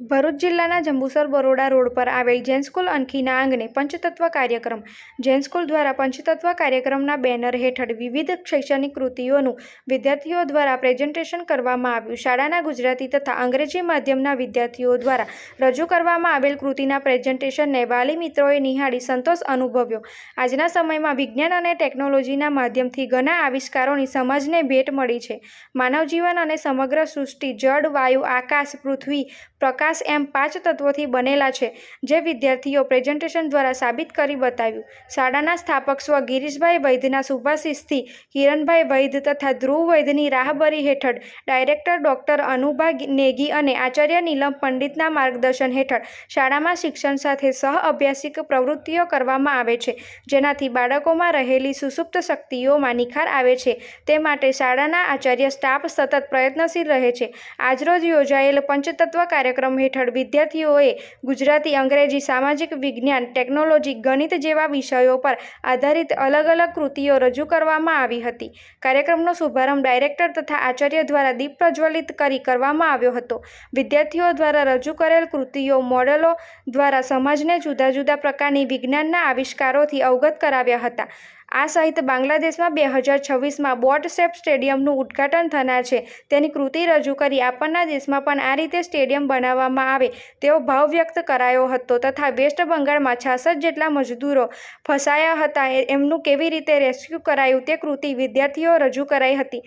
ભરૂચ જિલ્લાના જંબુસર બરોડા રોડ પર આવેલ જૈન સ્કૂલ અનખીના આંગણે પંચતત્વ કાર્યક્રમ. જૈન સ્કૂલ દ્વારા પંચતત્વ કાર્યક્રમના બેનર હેઠળ વિવિધ શૈક્ષણિક કૃતિઓનું વિદ્યાર્થીઓ દ્વારા પ્રેઝન્ટેશન કરવામાં આવ્યું. શાળાના ગુજરાતી તથા અંગ્રેજી માધ્યમના વિદ્યાર્થીઓ દ્વારા રજૂ કરવામાં આવેલ કૃતિના પ્રેઝન્ટેશનને વાલી મિત્રોએ નિહાળી સંતોષ અનુભવ્યો. આજના સમયમાં વિજ્ઞાન અને ટેકનોલોજીના માધ્યમથી ઘણા આવિષ્કારોની સમાજને ભેટ મળી છે. માનવ જીવન અને સમગ્ર સૃષ્ટિ, જળ, વાયુ, આકાશ, પૃથ્વી, પ્રકાશ એમ પાંચ તત્વોથી બનેલા છે, જે વિદ્યાર્થીઓ પ્રેઝન્ટેશન દ્વારા સાબિત કરી બતાવ્યું. શાળાના સ્થાપક સ્વ ગિરીશભાઈ વૈદ્યના શુભાશીષથી કિરણભાઈ વૈદ્ય તથા ધ્રુવ વૈદ્યની રાહબરી હેઠળ ડાયરેક્ટર ડૉક્ટર અનુભા નેગી અને આચાર્ય નીલમ પંડિતના માર્ગદર્શન હેઠળ શાળામાં શિક્ષણ સાથે સહ અભ્યાસિક પ્રવૃત્તિઓ કરવામાં આવે છે, જેનાથી બાળકોમાં રહેલી સુસુપ્ત શક્તિઓમાં નિખાર આવે છે. તે માટે શાળાના આચાર્ય સ્ટાફ સતત પ્રયત્નશીલ રહે છે. આજરોજ યોજાયેલ પંચતત્વ કાર્યક્રમ હેઠળ વિદ્યાર્થીઓએ ગુજરાતી, અંગ્રેજી, સામાજિક વિજ્ઞાન, ટેકનોલોજી, ગણિત જેવા વિષયો પર આધારિત અલગ અલગ કૃતિઓ રજૂ કરવામાં આવી હતી. કાર્યક્રમનો શુભારંભ ડાયરેક્ટર તથા આચાર્ય દ્વારા દીપ પ્રજ્વલિત કરી કરવામાં આવ્યો હતો. વિદ્યાર્થીઓ દ્વારા રજૂ કરેલ કૃતિઓ મોડેલો દ્વારા સમાજને જુદા જુદા પ્રકારની વિજ્ઞાનના આવિષ્કારોથી અવગત કરાવ્યા હતા. આ સહિત બાંગ્લાદેશમાં બે હજાર છવ્વીસમાં બોટ શેપ સ્ટેડિયમનું ઉદ્ઘાટન થનાર છે. તેની કૃતિ રજૂ કરી આપણના દેશમાં પણ આ રીતે સ્ટેડિયમ બનાવવામાં આવે તેવો ભાવ વ્યક્ત કરાયો હતો તથા વેસ્ટ બંગાળમાં છાસઠ જેટલા મજદૂરો ફસાયા હતા એમનું કેવી રીતે રેસ્ક્યુ કરાયું તે કૃતિ વિદ્યાર્થીઓ રજૂ કરાઈ હતી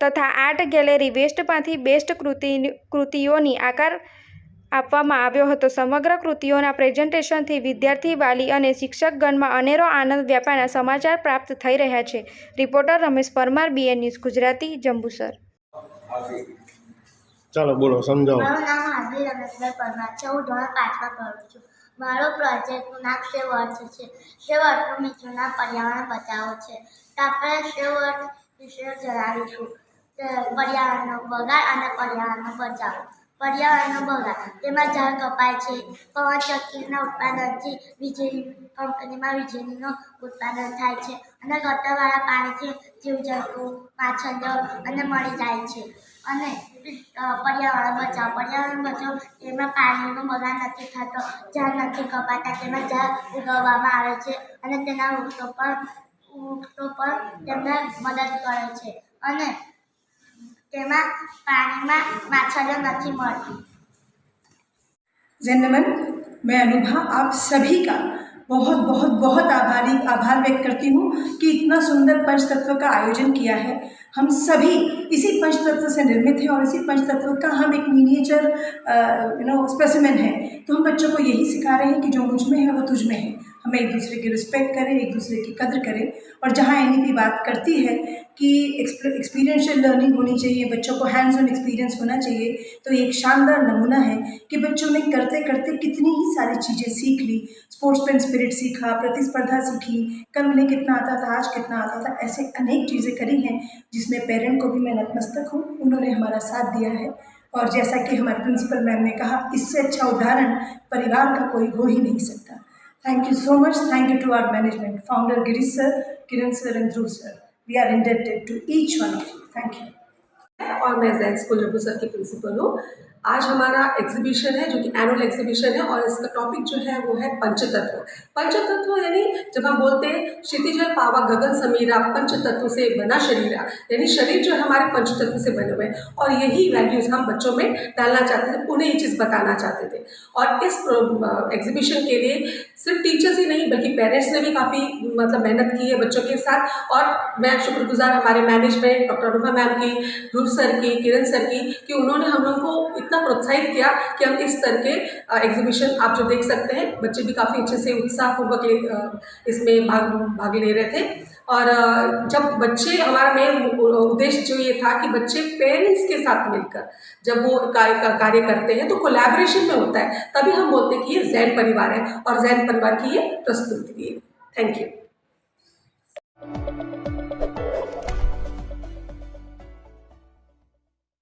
તથા આર્ટ ગેલેરી વેસ્ટમાંથી બેસ્ટ કૃતિ કૃતિઓની આકાર આપવામાં આવ્યો હતો. સમગ્ર કૃતિઓના પ્રેઝન્ટેશનથી વિદ્યાર્થી વાલી અને શિક્ષકગણમાં અનેરો આનંદ વ્યાપારના સમાચાર પ્રાપ્ત થઈ રહ્યા છે. Reporter Ramesh Parmar BN news Gujarati Jambusar. ચાલો બોલો સમજાવો. મારું નામ હાર્દિક રમેશભાઈ પરમાર છે. હું ધોરણ પાંચમાં ભણું છું. મારો પ્રોજેક્ટનું નામ સેવ અર્થ છે. સેવ અર્થનું મિત્રોના પર્યાવરણ બચાવો છે. તો આપણે સેવ અર્થ વિશે જણાવીશું. પર્યાવરણનો બગાડ અને પર્યાવરણનો બચાવ. પર્યાવરણનો બગાડ તેમાં ઝાડ કપાય છે, પવન ચક્કીના ઉત્પાદનથી વીજળી કંપનીમાં વીજળીનું ઉત્પાદન થાય છે અને ગટરવાળા પાણીથી જીવજંતુ માછલીઓ અને મળી જાય છે. અને પર્યાવરણ બચાવ. પર્યાવરણ બચાવ તેમાં પાણીનો બગાડ નથી થતો ઝાડ નથી કપાતા, તેમાં ઝાડ ઉગાવવામાં આવે છે અને તેના વૃક્ષો પણ વૃક્ષો પણ તેમને મદદ કરે છે. અને તેમાં પાણીમાં માછલીઓ નથી મળતી जेनमन मैं अनुभा आप सभी का बहुत बहुत बहुत आभारी आभार व्यक्त करती हूँ कि इतना सुंदर पंच तत्व का आयोजन किया है हम सभी इसी पंच तत्व से निर्मित हैं और इसी पंच तत्व का हम एक मिनिएचर यू नो स्पेसिमेन है तो हम बच्चों को यही सिखा रहे हैं कि जो मुझ में है वो तुझ में है हमें एक दूसरे की रिस्पेक्ट करें, एक दूसरे की कदर करें। और जहाँ एनी भी बात करती है कि एक्सपीरियंशियल लर्निंग होनी चाहिए, बच्चों को हैंड्स ऑन एक्सपीरियंस होना चाहिए तो एक शानदार नमूना है कि बच्चों ने करते करते कितनी ही सारी चीज़ें सीख ली। स्पोर्ट्समैन स्पिरिट सीखा, प्रतिस्पर्धा सीखी, कल उन्हें कितना आता था, आज कितना आता था, ऐसे अनेक चीज़ें करी हैं जिसमें पेरेंट को भी मैं नतमस्तक हूँ, उन्होंने हमारा साथ दिया है। और जैसा कि हमारे प्रिंसिपल मैम ने कहा, इससे अच्छा उदाहरण परिवार का कोई हो ही नहीं सकता। Thank you so much thank you to our management founder Girish sir Kiran sir and Dhruv sir we are indebted to each one of you thank you और मैं जैन स्कूल जम्मूसर की प्रिंसिपल हूँ। आज हमारा एग्जीबिशन है, जो कि एनुअल एग्जीबिशन है, और इसका टॉपिक जो है, वो है पंचतत्व। पंचतत्व यानी जब हम बोलते हैं, क्षितिजल पावा गगन समीरा, पंचतत्व से बना शरीर। यानी शरीर जो है, हमारे पंचतत्व से बने हुए हैं। और यही वैल्यूज़ हम बच्चों में डालना चाहते थे, उन्हें ये चीज़ बताना चाहते थे। और इस एग्जीबिशन के लिए सिर्फ़ टीचर्स ही नहीं, बल्कि पेरेंट्स ने भी काफ़ी मतलब मेहनत की है बच्चों के साथ। और मैं शुक्रगुजार हमारे मैनेजमेंट डॉक्टर अनुभा मैम की, ध्रुव सर की, किरण सर की, कि उन्होंने हम लोगों को इतना प्रोत्साहित किया कि हम इस तरह के एग्जीबिशन आप जो देख सकते हैं, बच्चे भी काफ़ी अच्छे से उत्साहपूर्वक इसमें भाग भाग ले रहे थे। और जब बच्चे, हमारा मेन उद्देश्य जो ये था कि बच्चे पेरेंट्स के साथ मिलकर जब वो कार्य का- कार्य करते हैं तो कोलैबोरेशन में होता है। तभी हम बोलते हैं कि ये जैन परिवार है और जैन परिवार की ये प्रस्तुति है। Thank you